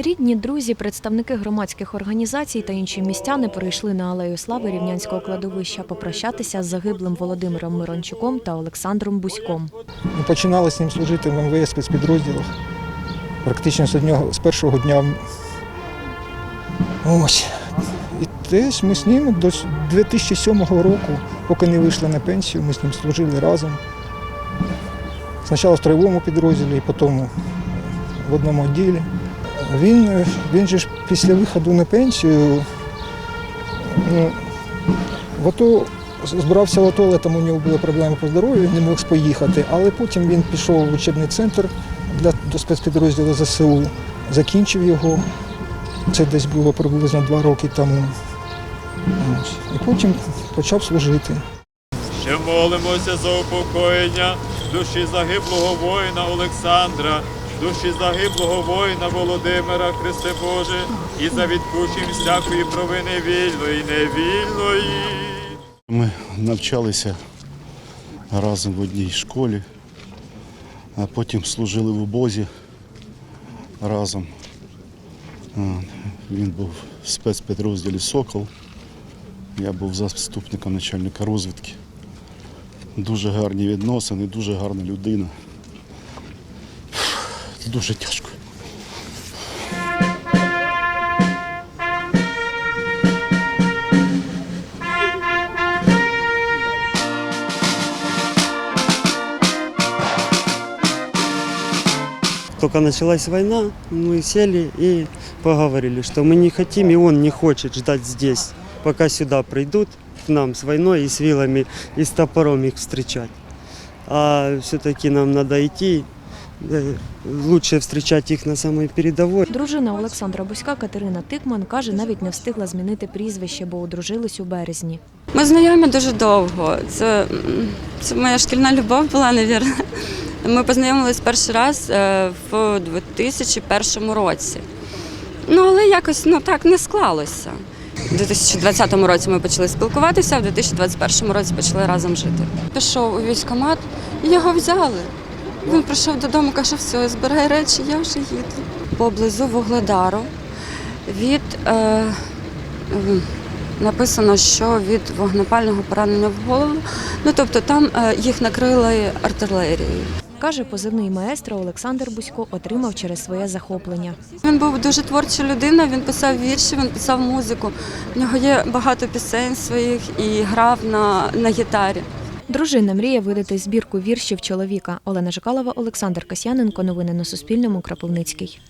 Рідні, друзі, представники громадських організацій та інші містяни перейшли на алею слави рівнянського кладовища попрощатися з загиблим Володимиром Мирончуком та Олександром Буськом. Ми починали з ним служити в МВС спецпідрозділах. Практично з, одного, з першого дня. Ось. І теж ми з ним до 2007 року, поки не вийшли на пенсію, ми з ним служили разом. Спочатку в строєвому підрозділі, потім в одному відділі. Він, він же ж після виходу на пенсію ну, в АТО збирався в АТО, там у нього були проблеми по здоров'ю, він не мог поїхати. Але потім він пішов в учебний центр для до спецпідрозділу ЗСУ, закінчив його. Це десь було приблизно два роки тому. І потім почав служити. Ще молимося за упокоєння душі загиблого воїна Олександра, душі загиблого воїна Володимира, Христе Боже, і за відпущення всякої провини вільної, невільної. Ми навчалися разом в одній школі, а потім служили в обозі разом. Він був в спецпідрозділі Сокол. Я був заступником начальника розвідки. Дуже гарні відносини, дуже гарна людина. Дуже тяжко. Только началась война, мы сели и поговорили, что мы не хотим, и он не хочет ждать здесь, пока сюда придут к нам с войной и с вилами, и с топором их встречать. А все-таки нам надо идти, лучше встречать их на самой передовой. Дружина Олександра Буська Катерина Тикман каже, навіть не встигла змінити прізвище, бо одружились у березні. Ми знайомі дуже довго. Це, це моя шкільна любов була, навірно. Ми познайомились перший раз е, в 2001 році. Ну, але якось ну, так не склалося. У 2020 році ми почали спілкуватися, а в 2021 році почали разом жити. Пішов у військкомат, і його взяли. Він прийшов додому, каже, все, збирай речі, я вже їду. Поблизу Вугледару від е, е, написано, що від вогнепального поранення в голову. Ну тобто там е, їх накрили артилерією. Каже, позивний маестро Олександр Бусько отримав через своє захоплення. Він був дуже творча людина. Він писав вірші, він писав музику. В нього є багато пісень своїх і грав на, на гітарі. Дружина мріє видати збірку віршів чоловіка. Олена Жикалова, Олександр Касьяненко. Новини на Суспільному. Кропивницький.